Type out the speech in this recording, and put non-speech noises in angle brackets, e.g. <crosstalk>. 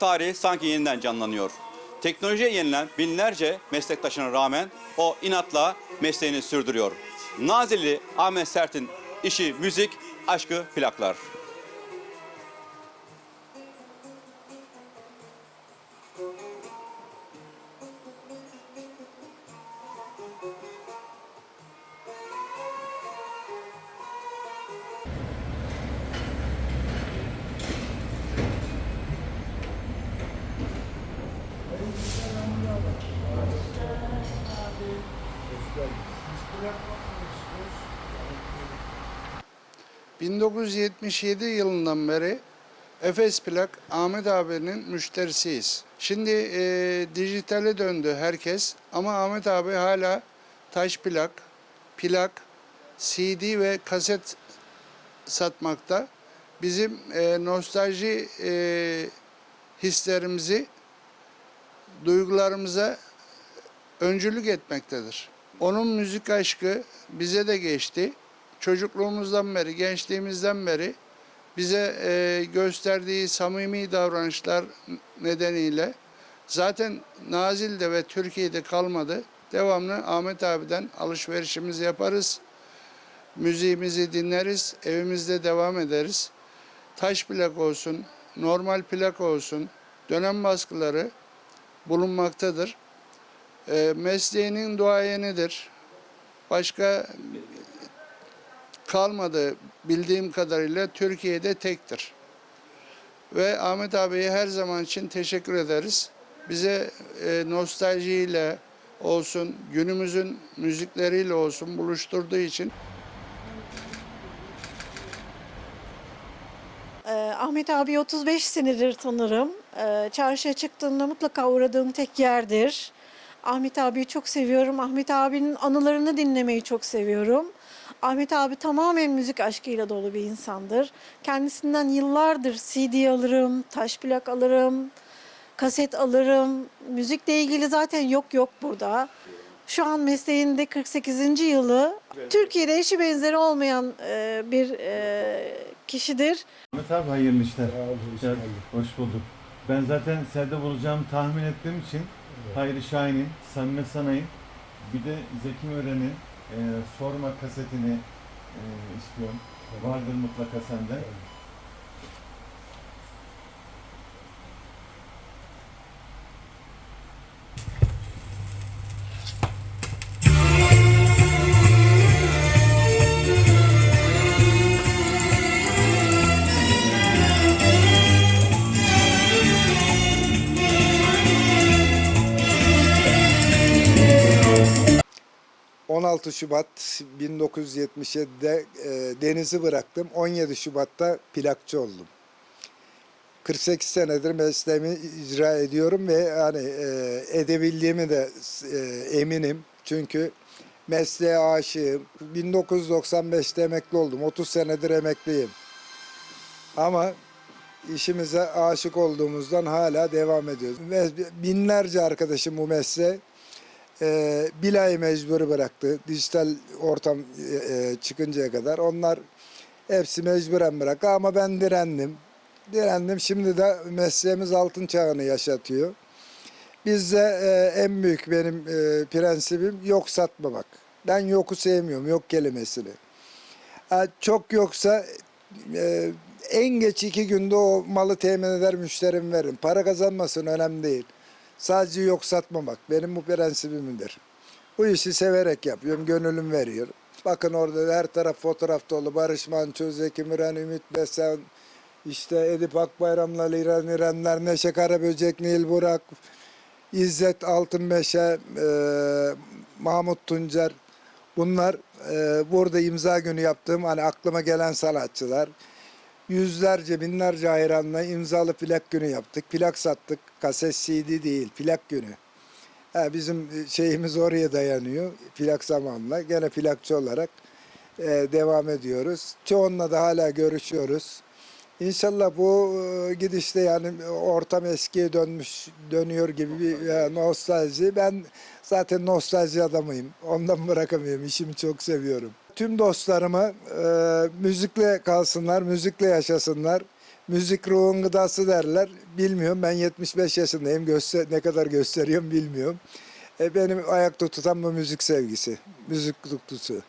tarihi sanki yeniden canlanıyor. Teknolojiye yenilen binlerce meslektaşına rağmen o inatla mesleğini sürdürüyor. Nazilli Ahmet Sert'in işi müzik, aşkı plaklar. 1977 yılından beri Efes Plak Ahmet abinin müşterisiyiz. Şimdi e, dijitale döndü herkes ama Ahmet abi hala taş plak, plak, CD ve kaset satmakta. Bizim e, nostalji e, hislerimizi, duygularımıza öncülük etmektedir. Onun müzik aşkı bize de geçti. Çocukluğumuzdan beri, gençliğimizden beri bize e, gösterdiği samimi davranışlar nedeniyle zaten Nazil'de ve Türkiye'de kalmadı. Devamlı Ahmet abiden alışverişimizi yaparız. Müziğimizi dinleriz, evimizde devam ederiz. Taş plak olsun, normal plak olsun, dönem baskıları bulunmaktadır. E, mesleğinin duayenidir. Başka kalmadı bildiğim kadarıyla Türkiye'de tektir. Ve Ahmet abiye her zaman için teşekkür ederiz. Bize e, nostaljiyle olsun, günümüzün müzikleriyle olsun buluşturduğu için Ee, Ahmet abi 35 senedir tanırım. Ee, çarşıya çıktığımda mutlaka uğradığım tek yerdir. Ahmet abiyi çok seviyorum. Ahmet abinin anılarını dinlemeyi çok seviyorum. Ahmet abi tamamen müzik aşkıyla dolu bir insandır. Kendisinden yıllardır CD alırım, taş plak alırım, kaset alırım. Müzikle ilgili zaten yok yok burada. Şu an mesleğinde 48. yılı. Türkiye'de eşi benzeri olmayan e, bir e, kişidir. Ahmet abi hayırlı işler. Gel, hoş bulduk. Ben zaten sende bulacağımı tahmin ettiğim için Hayri Şahin'in, Samime Sanay'ın bir de Zeki Müren'in e, Sorma kasetini e, istiyorum. Vardır mutlaka sende. Evet. 16 Şubat 1977'de e, denizi bıraktım. 17 Şubat'ta plakçı oldum. 48 senedir mesleğimi icra ediyorum ve hani e, edebildiğimi de e, eminim. Çünkü mesleğe aşığım. 1995'te emekli oldum. 30 senedir emekliyim. Ama işimize aşık olduğumuzdan hala devam ediyoruz. Ve binlerce arkadaşım bu mesleğe e, bir ay mecburi bıraktı. Dijital ortam e, e, çıkıncaya kadar. Onlar hepsi mecburen bıraktı ama ben direndim. Direndim. Şimdi de mesleğimiz altın çağını yaşatıyor. Bizde e, en büyük benim e, prensibim yok satmamak. Ben yoku sevmiyorum, yok kelimesini. Ha, çok yoksa e, en geç iki günde o malı temin eder müşterim veririm. Para kazanmasın önemli değil. Sadece yok satmamak benim bu prensibimdir. Bu işi severek yapıyorum, gönlüm veriyor. Bakın orada her taraf fotoğraf dolu. Barış Manço, Zeki Müren, Ümit Besen, işte Edip Akbayram'la Liran İrenler, Neşe Karaböcek, Nil Burak, İzzet Altınmeşe, e, Mahmut Tuncer. Bunlar e, burada imza günü yaptığım hani aklıma gelen sanatçılar. Yüzlerce, binlerce hayranla imzalı plak günü yaptık. Plak sattık. Kaset CD değil, plak günü. Ha, bizim şeyimiz oraya dayanıyor. Plak zamanla. Gene plakçı olarak e, devam ediyoruz. Çoğunla da hala görüşüyoruz. İnşallah bu e, gidişte yani ortam eskiye dönmüş dönüyor gibi bir e, nostalji. Ben zaten nostalji adamıyım. Ondan <laughs> bırakamıyorum. İşimi çok seviyorum. Tüm dostlarıma e, müzikle kalsınlar, müzikle yaşasınlar. Müzik ruhun gıdası derler. Bilmiyorum ben 75 yaşındayım. Göster ne kadar gösteriyorum bilmiyorum. E, benim ayakta tutan bu müzik sevgisi, müzik tutkusu.